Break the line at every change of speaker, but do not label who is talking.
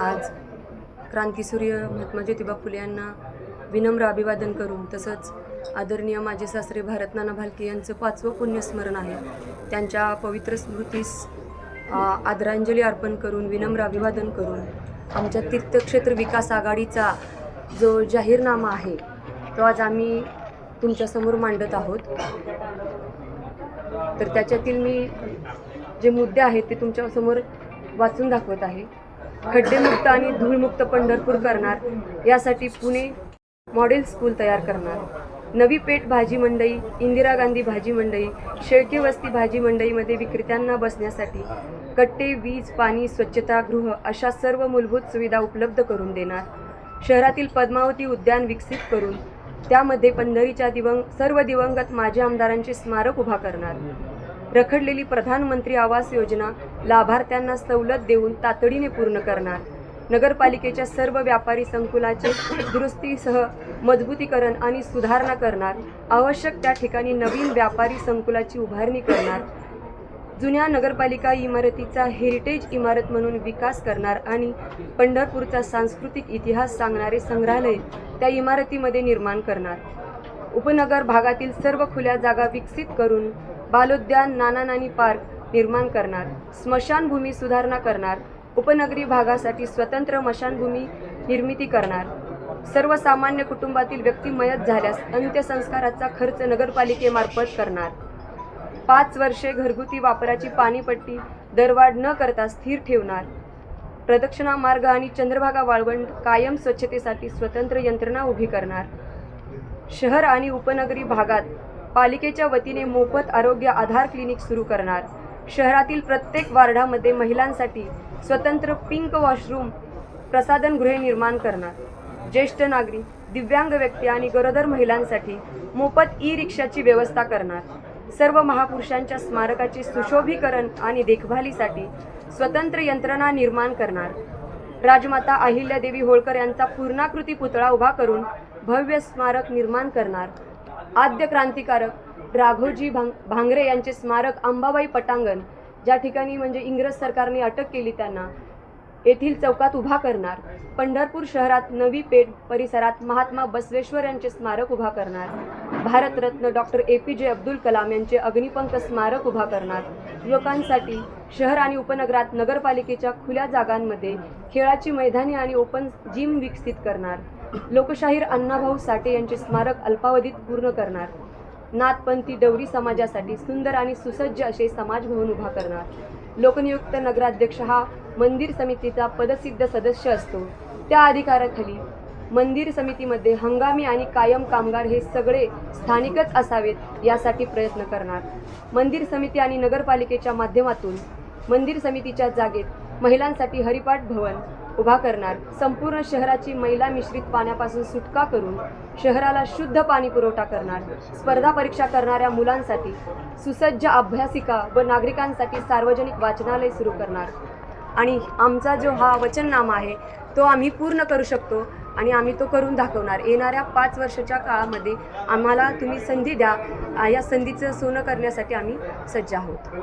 आज क्रांतीसूर्य महात्मा ज्योतिबा फुले यांना विनम्र अभिवादन करून तसंच आदरणीय माझे सासरे भारतनाना भालके यांचं पाचवं पुण्यस्मरण आहे. त्यांच्या पवित्र स्मृतीस आदरांजली अर्पण करून विनम्र अभिवादन करून आमच्या तीर्थक्षेत्र विकास आघाडीचा जो जाहीरनामा आहे तो आज आम्ही तुमच्यासमोर मांडत आहोत. तर त्याच्यातील मी जे मुद्दे आहेत ते तुमच्यासमोर वाचून दाखवत आहे. खड्डेमुक्त आणि धूळमुक्त पंढरपूर करणार. यासाठी पुणे मॉडेल स्कूल तयार करणार. नवी पेठ भाजी मंडई इंदिरा गांधी भाजी मंडई शेळके वस्ती भाजी मंडईमध्ये विक्रेत्यांना बसण्यासाठी कट्टे वीज पाणी स्वच्छतागृह अशा सर्व मूलभूत सुविधा उपलब्ध करून देणार. शहरातील पद्मावती उद्यान विकसित करून त्यामध्ये पंढरीच्या दिवंग सर्व दिवंगत माजी आमदारांचे स्मारक उभा करणार. रखडलेली प्रधानमंत्री आवास योजना लाभार्थ्यांना सवलत देऊन तातडीने पूर्ण करणार. नगरपालिकेच्या सर्व व्यापारी संकुलाचे दुरुस्तीसह मजबूतीकरण आणि सुधारणा करणार. आवश्यक त्या ठिकाणी नवीन व्यापारी संकुलाची उभारणी करणार. जुन्या नगरपालिका इमारतीचा हेरिटेज इमारत म्हणून विकास करणार आणि पंढरपूरचा सांस्कृतिक इतिहास सांगणारे संग्रहालय त्या इमारतीमध्ये निर्माण करणार. उपनगर भागातील सर्व खुल्या जागा विकसित करून बालोद्यान नाना नानी पार्क निर्माण करणार स्मशानभूमी सुधारणा करणार उपनगरी भागासाठी स्वतंत्र मशानभूमी निर्मिती करणार. सर्वसामान्य कुटुंबातील व्यक्ती मयत झाल्यास अंत्यसंस्काराचा खर्च नगरपालिकेमार्फत करणार. पाच वर्षे घरगुती वापराची पाणीपट्टी दरवाढ न करता स्थिर ठेवणार. प्रदक्षिणा मार्ग आणि चंद्रभागा वाळवंट कायम स्वच्छतेसाठी स्वतंत्र यंत्रणा उभी करणार. शहर आणि उपनगरी भागात पालिकेच्या वतीने मोफत आरोग्य आधार क्लिनिक सुरू करणार. शहरातील प्रत्येक वार्डामध्ये महिलांसाठी स्वतंत्र पिंक वॉशरूम प्रसाधनगृहे निर्माण करणार. ज्येष्ठ नागरिक दिव्यांग व्यक्ती आणि गरोदर महिलांसाठी मोफत ई रिक्षाची व्यवस्था करणार. सर्व महापुरुषांच्या स्मारकाचे सुशोभीकरण आणि देखभालीसाठी स्वतंत्र यंत्रणा निर्माण करणार. राजमाता अहिल्यादेवी होळकर यांचा पूर्णाकृती पुतळा उभा करून भव्य स्मारक निर्माण करणार. आद्य क्रांतिकारक राघोजी भांग भांगरे यांचे स्मारक अंबाबाई पटांगण ज्या ठिकाणी म्हणजे इंग्रज सरकारने अटक केली त्यांना येथील चौकात उभा करणार. पंढरपूर शहरात नवी पेठ परिसरात महात्मा बसवेश्वर यांचे स्मारक उभा करणार. भारतरत्न डॉक्टर ए पी जे अब्दुल कलाम यांचे अग्निपंख स्मारक उभा करणार. युवकांसाठी शहर आणि उपनगरात नगरपालिकेच्या खुल्या जागांमध्ये खेळाची मैदाने आणि ओपन जिम विकसित करणार. लोकशाहीर अण्णाभाऊ साठे यांचे स्मारक अल्पावधीत पूर्ण करणार. नाथपंथी डवरी समाजासाठी सुंदर आणि सुसज्ज असे समाजभवन उभा करणार. लोकनियुक्त नगराध्यक्ष हा मंदिर समितीचा पदसिद्ध सदस्य असतो. त्या अधिकाराखाली मंदिर समितीमध्ये हंगामी आणि कायम कामगार हे सगळे स्थानिकच असावेत यासाठी प्रयत्न करणार. मंदिर समिती आणि नगरपालिकेच्या माध्यमातून मंदिर समितीच्या जागेत महिलांसाठी हरिपाठ भवन उभा करणार. संपूर्ण शहराची मैला मिश्रित पाण्यापासून सुटका करून शहराला शुद्ध पाणी पुरवठा करणार. स्पर्धा परीक्षा करणाऱ्या मुलांसाठी सुसज्ज अभ्यासिका व नागरिकांसाठी सार्वजनिक वाचनालय सुरू करणार. आणि आमचा जो हा वचननामा आहे तो आम्ही पूर्ण करू शकतो आणि आम्ही तो करून दाखवणार. येणाऱ्या पाच वर्षाच्या काळामध्ये आम्हाला तुम्ही संधी द्या. या संधीचं सोनं करण्यासाठी आम्ही सज्ज आहोत.